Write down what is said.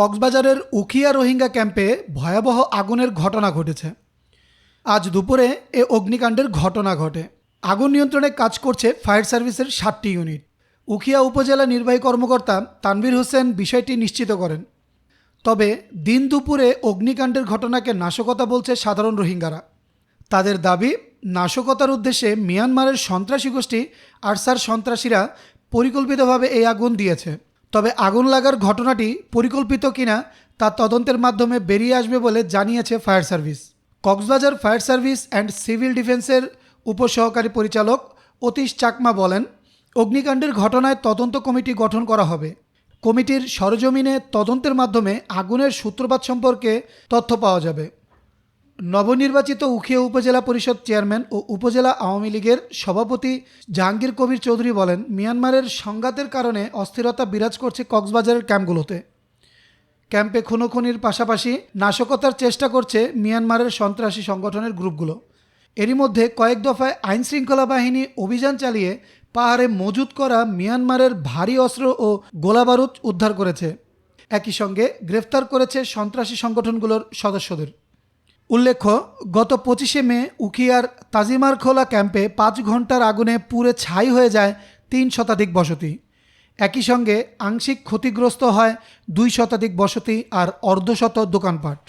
কক্সবাজারের উখিয়া রোহিঙ্গা ক্যাম্পে ভয়াবহ আগুনের ঘটনা ঘটেছে। আজ দুপুরে এ অগ্নিকাণ্ডের ঘটনা ঘটে। আগুন নিয়ন্ত্রণে কাজ করছে ফায়ার সার্ভিসের সাতটি ইউনিট। উখিয়া উপজেলা নির্বাহী কর্মকর্তা তানভীর হোসেন বিষয়টি নিশ্চিত করেন। তবে দিন দুপুরে অগ্নিকাণ্ডের ঘটনাকে নাশকতা বলছে সাধারণ রোহিঙ্গারা। তাদের দাবি, নাশকতার উদ্দেশ্যে মিয়ানমারের সন্ত্রাসী গোষ্ঠী আরসার সন্ত্রাসীরা পরিকল্পিতভাবে এই আগুন দিয়েছে। তবে আগুন লাগার ঘটনাটি পরিকল্পিত কিনা তা তদন্তের মাধ্যমে বেরিয়ে আসবে বলে জানিয়েছে fire service. Cox's Bazar fire service and civil ডিফেন্সের উপসহকারী পরিচালক অতীশ চাকমা বলেন, অগ্নিকাণ্ডের ঘটনায় তদন্ত কমিটি গঠন করা হবে। কমিটির সরজমিনে তদন্তের মাধ্যমে আগুনের সূত্রপাত সম্পর্কে তথ্য পাওয়া যাবে। নবনির্বাচিত উখিয়া উপজেলা পরিষদ চেয়ারম্যান ও উপজেলা আওয়ামী লীগের সভাপতি জাহাঙ্গীর কবির চৌধুরী বলেন, মিয়ানমারের সংঘাতের কারণে অস্থিরতা বিরাজ করছে কক্সবাজারের ক্যাম্পগুলোতে। ক্যাম্পে খুনোখুনির পাশাপাশি নাশকতার চেষ্টা করছে মিয়ানমারের সন্ত্রাসী সংগঠনের গ্রুপগুলো। এরই মধ্যে কয়েক দফায় আইনশৃঙ্খলা বাহিনী অভিযান চালিয়ে পাহাড়ে মজুত করা মিয়ানমারের ভারী অস্ত্র ও গোলাবারুদ উদ্ধার করেছে। একই সঙ্গে গ্রেফতার করেছে সন্ত্রাসী সংগঠনগুলোর সদস্যদের। উল্লেখ্য, গত পঁচিশে মে উখিয়ার তাজিমারখোলা ক্যাম্পে পাঁচ ঘণ্টার আগুনে পুড়ে ছাই হয়ে যায় তিন শতাধিক বসতি। একই সঙ্গে আংশিক ক্ষতিগ্রস্ত হয় দুই শতাধিক বসতি আর অর্ধশত দোকানপাট।